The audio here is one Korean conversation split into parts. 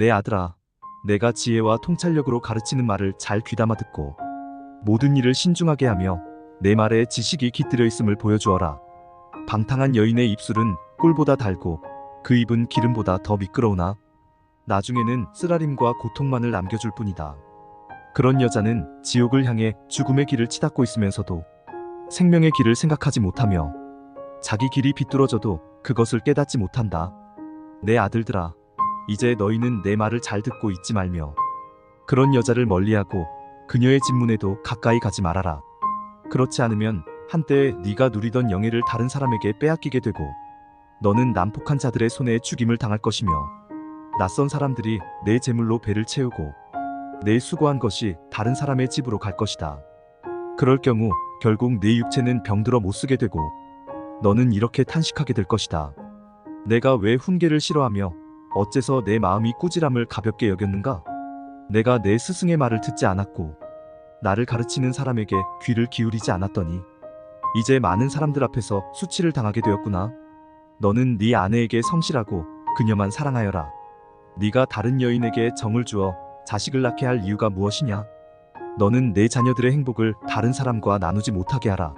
내 아들아, 내가 지혜와 통찰력으로 가르치는 말을 잘 귀담아 듣고 모든 일을 신중하게 하며 내 말에 지식이 깃들여 있음을 보여주어라. 방탕한 여인의 입술은 꿀보다 달고 그 입은 기름보다 더 미끄러우나 나중에는 쓰라림과 고통만을 남겨줄 뿐이다. 그런 여자는 지옥을 향해 죽음의 길을 치닫고 있으면서도 생명의 길을 생각하지 못하며 자기 길이 비뚤어져도 그것을 깨닫지 못한다. 내 아들들아, 이제 너희는 내 말을 잘 듣고 있지 말며 그런 여자를 멀리하고 그녀의 집문에도 가까이 가지 말아라. 그렇지 않으면 한때 네가 누리던 영예를 다른 사람에게 빼앗기게 되고 너는 난폭한 자들의 손에 죽임을 당할 것이며 낯선 사람들이 내 재물로 배를 채우고 내 수고한 것이 다른 사람의 집으로 갈 것이다. 그럴 경우 결국 내 육체는 병들어 못 쓰게 되고 너는 이렇게 탄식하게 될 것이다. 내가 왜 훈계를 싫어하며 어째서 내 마음이 꾸지람을 가볍게 여겼는가? 내가 내 스승의 말을 듣지 않았고 나를 가르치는 사람에게 귀를 기울이지 않았더니 이제 많은 사람들 앞에서 수치를 당하게 되었구나. 너는 네 아내에게 성실하고 그녀만 사랑하여라. 네가 다른 여인에게 정을 주어 자식을 낳게 할 이유가 무엇이냐? 너는 내 자녀들의 행복을 다른 사람과 나누지 못하게 하라.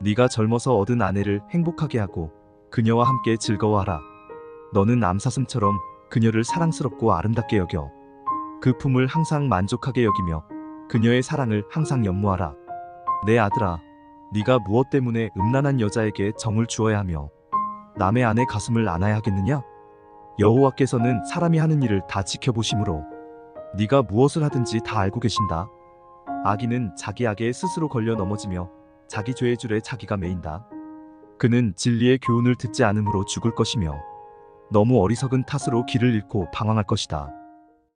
네가 젊어서 얻은 아내를 행복하게 하고 그녀와 함께 즐거워하라. 너는 암사슴처럼 그녀를 사랑스럽고 아름답게 여겨 그 품을 항상 만족하게 여기며 그녀의 사랑을 항상 연모하라. 내 아들아, 네가 무엇 때문에 음란한 여자에게 정을 주어야 하며 남의 아내 가슴을 안아야 하겠느냐? 여호와께서는 사람이 하는 일을 다 지켜보심으로 네가 무엇을 하든지 다 알고 계신다. 악인은 자기 악에 스스로 걸려 넘어지며 자기 죄의 줄에 자기가 매인다. 그는 진리의 교훈을 듣지 않으므로 죽을 것이며 너무 어리석은 탓으로 길을 잃고 방황할 것이다.